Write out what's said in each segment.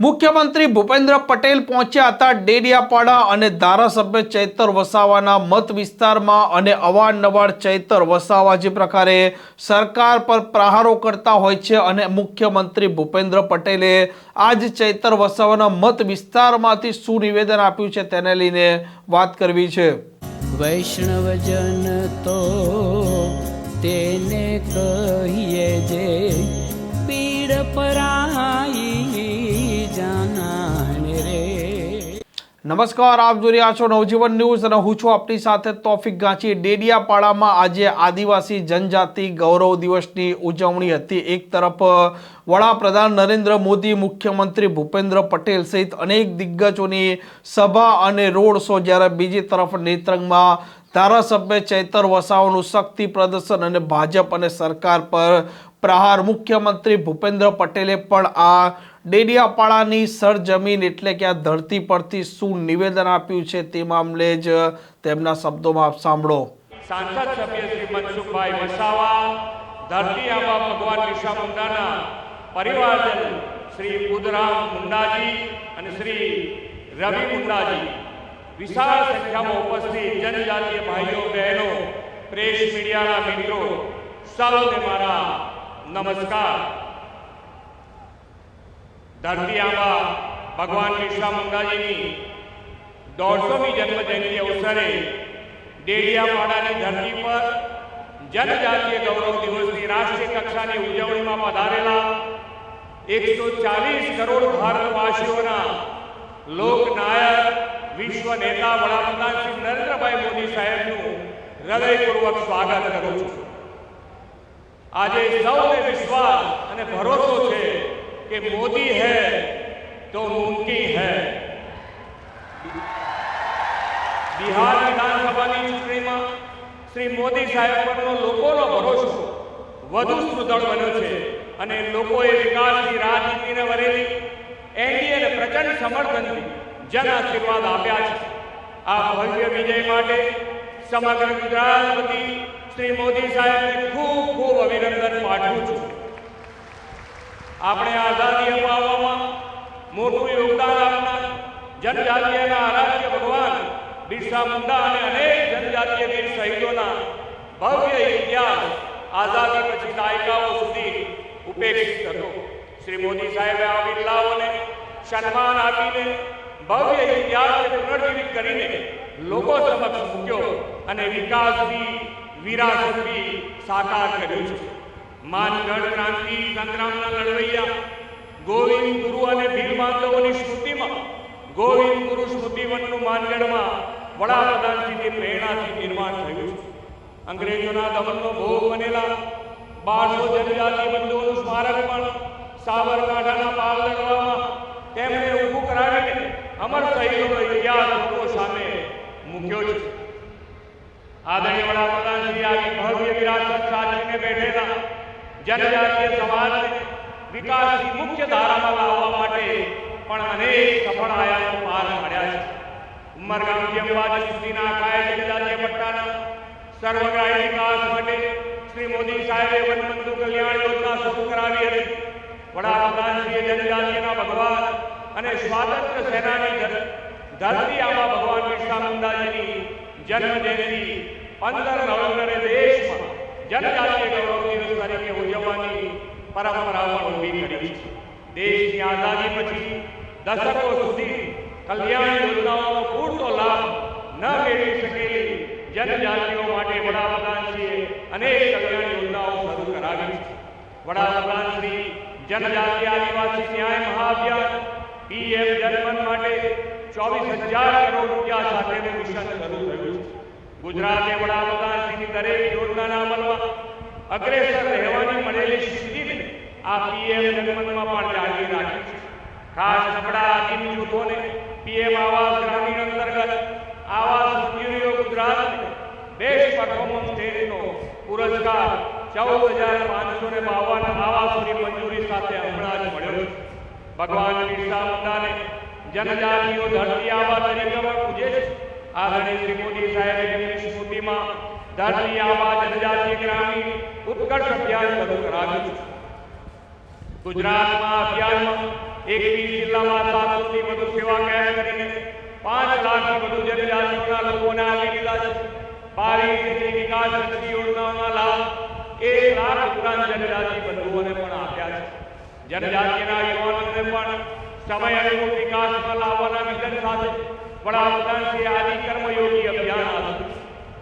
મુખ્યમંત્રી ભૂપેન્દ્ર પટેલ પહોંચ્યા હતા ડેડિયાપાડા અને ધારાસભ્ય ચૈતર વસાવાના મત વિસ્તારમાં અને અવારનવાર ચૈતર વસાવા જે પ્રકારે સરકાર પર પ્રહારો કરતા હોય છે અને મુખ્યમંત્રી ભૂપેન્દ્ર પટેલે આજ ચૈતર વસાવાના મત વિસ્તારમાંથી શું નિવેદન આપ્યું છે તેને લઈને વાત કરવી છે. વૈષ્ણવજન તો તેને કહીએ નમસ્કાર, આપ જોઈ રહ્યા છો નવજીવન ન્યૂઝ અને હું છું આપની સાથે તોફિક ગાંચી. ડેડિયાપાડામાં આજે આદિવાસી જનજાતિ ગૌરવ દિવસની ઉજવણી હતી. એક તરફ, વડાપ્રધાન નરેન્દ્ર મોદી, મુખ્યમંત્રી ભૂપેન્દ્ર પટેલ સહિત અનેક દિગ્ગજોની સભા અને રોડ શો જ્યારે બીજી તરફ નેત્રંગમાં ધારાસભ્ય ચૈતર વસાવાનું શક્તિ પ્રદર્શન અને ભાજપ અને સરકાર પર પ્રહાર. મુખ્યમંત્રી ભૂપેન્દ્ર પટેલે પણ આ ડેડિયાપાડાની સરજમીન એટલે કે આ ધરતી પરથી શું નિવેદન આપ્યું છે તે મામલે જ તેમના શબ્દોમાં આપ સાંભળો. સાંસદ સભ્ય શ્રી મનસુખભાઈ વસાવા, ધરતી આબા ભગવાન બિરસા મુંડાના પરિવારજન શ્રી બુધરામ મુંડાજી અને શ્રી રવિ મુંડાજી. વિશાળ સંખ્યામાં ઉપસ્થિત જનજાતીય ભાઈઓ, બહેનો, પ્રેસ મીડિયાના મિત્રો, સૌને મારા નમસ્કાર. ધરતી આંબા ભગવાન બિરસા મંગાજીની દોઢસોમી જન્મજયંતિ અવસરે ડેડિયાપાડાની ધરતી પર જનજાતીય ગૌરવ દિવસની રાષ્ટ્રીય કક્ષાની ઉજવણીમાં પધારેલા એકસો ચાલીસ કરોડ ભારતવાસીઓના લોકનાયક વિશ્વ નેતા વડાપ્રધાન શ્રી નરેન્દ્રભાઈ મોદી સાહેબનું હૃદયપૂર્વક સ્વાગત કરું છું. આજે સૌને વિશ્વાસ અને ભરોસો છે કે મોદી હૈ તો મુમકિન હૈ બિહાર વિધાનસભાની ચૂંટણીમાં શ્રી મોદી સાહેબ પરનો લોકોનો ભરોસો વધુ સુદૃઢ બન્યો છે અને લોકોએ વિકાસની રાજનીતિને વરેલી એનડીએને પ્રચંડ સમર્થનથી જન આશીર્વાદ આપ્યા છે. આ ભવ્ય વિજય માટે સમગ્ર ગુજરાત વતી શ્રી મોદી સાહેબને ખૂબ ખૂબ અભિનંદન પાઠવું છું. આપણે આઝાદી અપાવવામાં મોટું યોગદાન આપનાર જનજાતીયના આરાધ્ય ભગવાન બિરસા મુંડા અને અનેક જનજાતીય વીર શહીદોના ભવ્ય ઇતિહાસ આઝાદી પછી દાયકાઓ સુધી ઉપેક્ષિત હતો. શ્રી મોદી સાહેબે આ બિરલાઓને સન્માન આપીને ભવ્ય ઇતિહાસને પુનર્જીવિત કરીને લોકો સમક્ષ મૂક્યો અને વિકાસની વિરાસત બી સાકાર કર્યું છે. માનગઢ ક્રાંતિ સંગ્રામના લડવૈયા ગોવિંદ ગુરુ અને ભીલ માધવોની સ્મૃતિમાં ગોવિંદ ગુરુ સ્મૃતિવનનું માનગઢમાં વડાપ્રધાનજીની પ્રેરણાથી નિર્માણ થયું છે. અંગ્રેજોના દમનનો ભોગ બનેલા બારસો જનજાતિ બંધુઓનું સ્મારક પણ સાબરકાંઠાના પાલ લડવામાં તેમણે ઊભું કરાવીને અમર શહીદોનો ઇતિહાસ લોકો સામે મૂક્યો છે. આદરણીય વડાપ્રધાન શ્રી આવી ભવ્ય વિરાસત સાચવીને બેઠેલા જનજાતીય સમાજને વિકાસની મુખ્ય ધારામાં લાવવા માટે પણ અનેક સફળ આયામો પાર પાડ્યા છે. ઉમરગામથી અંબાજી સુધીના કાય જનજાતીય પટ્ટાના સર્વગ્રાહી વિકાસ માટે શ્રી મોદી સાહેબે વનબંધુ કલ્યાણ યોજના શરૂ કરાવી હતી. વડાપ્રધાનશ્રીએ જનજાતિના ભગવાન અને સ્વાતંત્ર્ય સેનાની ધર- ધરતી આમાં ભગવાન બિરસા મુંડાજીની જન્મ જયંતિ પંદર નવેમ્બરે દેશમાં જનજાતીય ગૌરવ ઉજવવાની પરંપરા પણ ઊભી છે. દેશની આઝાદી પછી દશકો સુધી કલ્યાણ યોજનાઓનો પૂરતો લાભ ન મેળવી શકેલી જનજાતિઓ માટે વડાપ્રધાનશ્રીએ અનેક કલ્યાણ યોજનાઓ શરૂ કરાવી છે. વડાપ્રધાન શ્રી જનજાતિ આદિવાસી ન્યાય મહાઅભિયાન પીએમ જનમન માટે ચોવીસ હજાર કરોડ રૂપિયા સાથેનું મિશન શરૂ થયું ગુજરાતે વડાપ્રધાન શ્રીની દરેક યોજનાના અમલમાં અગ્રેસર રહેવાની મળેલી સિદ્ધિને આ પીએમ જનમનમાં પણ જાળવી રાખી છે. ખાસ નબળા આદિમ જૂથોને પીએમ આવાસ ગ્રામીણ અંતર્ગત આવાસ ઉદ્યોગીઓ ગુજરાતને બેસ્ટ પરફોર્મન્સ શ્રેણીનો પુરસ્કાર ચૌદ હજાર પાંચસો ને બાવન આવાસોની મંજૂરી સાથે હમણાં જ મળ્યો ભગવાન બિરસા મુંડાને જનજાતિઓ ધરતી આવા તરીકે પણ પૂજે છે. આદરણીય શ્રી મોદી સાહેબે તેમની સ્મૃતિમાં ધરતી આવા જનજાતિ ગ્રામીણ ઉત્કર્ષ અભિયાન શરૂ કરાવ્યું છે ગુજરાતમાં અભિયાનમાં એકવીસ જિલ્લામાં સાતસોથી વધુ સેવા કેમ્પ કરીને પાંચ લાખથી વધુ જનજાતિઓના લોકોને આપી દીધા છે બાવીસ જેટલી વિકાસલક્ષી યોજનાઓના લાભ એક લાખ ઉપરાંત જનજાતિ બંધુઓને પણ આપ્યા છે જનજાતિના યુવાનોને પણ સમય અનુરૂપ વિકાસમાં લાવવાના વિઝન સાથે વડાપ્રધાન શ્રી આદિ કર્મયોગી અભિયાન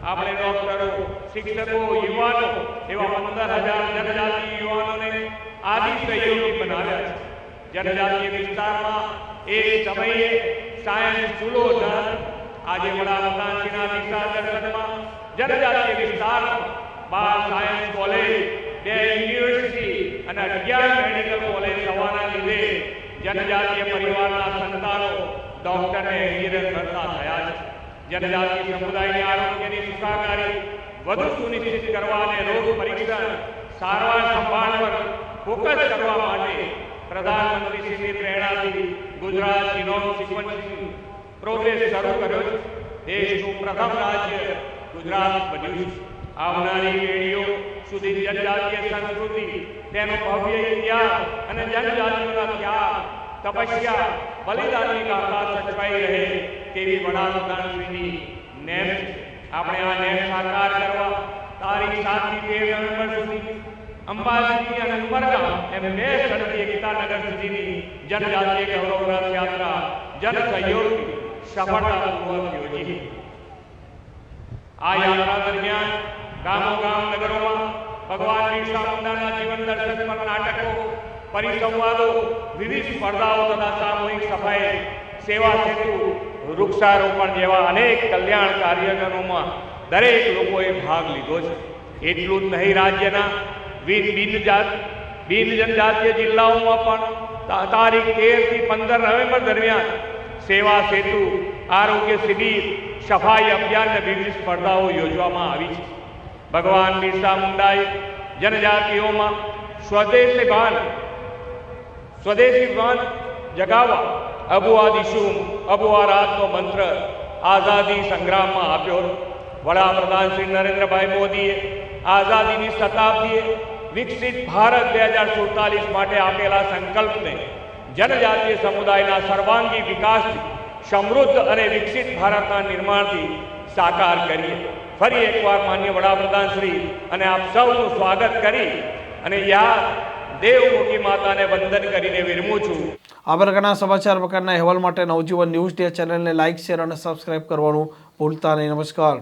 આપણે ડોક્ટરો, શિક્ષકો, યુવાનો એવા પંદર હજાર જનજાતિ યુવાનોને આદિ સહયોગી બનાવ્યા છે. જનજાતીય વિસ્તારમાં એ સમયે સાયન્સ સ્કૂલો ન આજે વડાપ્રધાનશ્રીના દિશા દર્શનમાં જનજાતીય વિસ્તારમાં બાર સાયન્સ કોલેજ, બે યુનિવર્સિટી અને અગિયાર મેડિકલ કોલેજ થવાના લીધે જનજાતીય પરિવારના સંતાનો ડોક્ટરને એન્જિનિયર કરતા થયા છે. જનજાતીય સમુદાયની આરોગ્યની સુખાકારી વધુ સુનિશ્ચિત કરવા અને રોગ પરીક્ષણ, સારવાર સંભાળ પર ફોકસ કરવા માટે પ્રધાનમંત્રીશ્રીની પ્રેરણાથી ગુજરાત ઇનોમ સિક્વન્સિંગ પ્રોગ્રેસ શરૂ કર્યો છે. દેશનું પ્રથમ રાજ્ય ગુજરાત બન્યું છે. આવનારી પેઢીઓ સુધી જનજાતીય સંસ્કૃતિ તેનો ભવ્ય ઇતિહાસ અને જનજાતિઓના ત્યાગ તપસ્યા, બલિદાનની ગાથા સચવાઈ રહે તેવી વડાપ્રધાનશ્રીની નેમ આપણે આ નેમ સાકાર કરવા તારીખ સાતથી તેર નવેમ્બર સુધી અંબાજી અને ઉમરગામ એમ બે સડકી એકતાનગર સુધીની જનજાતીય ગૌરવ રથ યાત્રા જન સહયોગથી સફળતાપૂર્વક યોજી. આ યાત્રા દરમિયાન ગામો ગામ નગરોમાં ભગવાન બિરસા મુંડાના જીવન દર્શન પર નાટકો, પરિસંવાદો, વિવિધ સ્પર્ધાઓ તથા સામૂહિક સફાઈ, સેવા સેતુ, વૃક્ષારોપણ જેવા અનેક કલ્યાણ કાર્યક્રમોમાં દરેક લોકોએ ભાગ લીધો છે. એટલું જ નહીં, રાજ્યના બિન બિન જાત બિન જનજાતીય જિલ્લાઓમાં પણ તારીખ તેરથી પંદર નવેમ્બર દરમિયાન સેવા સેતુ, આરોગ્ય શિબિર, સફાઈ અભિયાન વિવિધ સ્પર્ધાઓ યોજવામાં આવી છે. ભગવાન બિરસા મુંડાએ જનજાતિઓમાં સ્વદેશી ભાન સ્વદેશી ભાન જગાવવા અબુઆ દિશુમ અબુઆ રાતનો મંત્ર આઝાદી સંગ્રામમાં આપ્યો હતો. વડાપ્રધાન શ્રી નરેન્દ્રભાઈ મોદીએ આઝાદીની શતાબ્દીએ વિકસિત ભારત બે હજાર સુડતાલીસ માટે આપેલા સંકલ્પને જનજાતીય સમુદાયના સર્વાંગી વિકાસથી સમૃદ્ધ અને વિકસિત ભારતના નિર્માણથી સાકાર કરીએ ફરી એકવાર માન્ય વડાપ્રધાન શ્રી અને આપ સૌનું સ્વાગત કરી અને યા દેવમુખી માતાને વંદન કરીને વિરમું છું. આ પ્રકારના સમાચાર પ્રકારના અહેવાલ માટે નવજીવન ન્યૂઝ ડે ચેનલને લાઇક, શેર અને સબસ્ક્રાઇબ કરવાનું ભૂલતા નહીં. નમસ્કાર.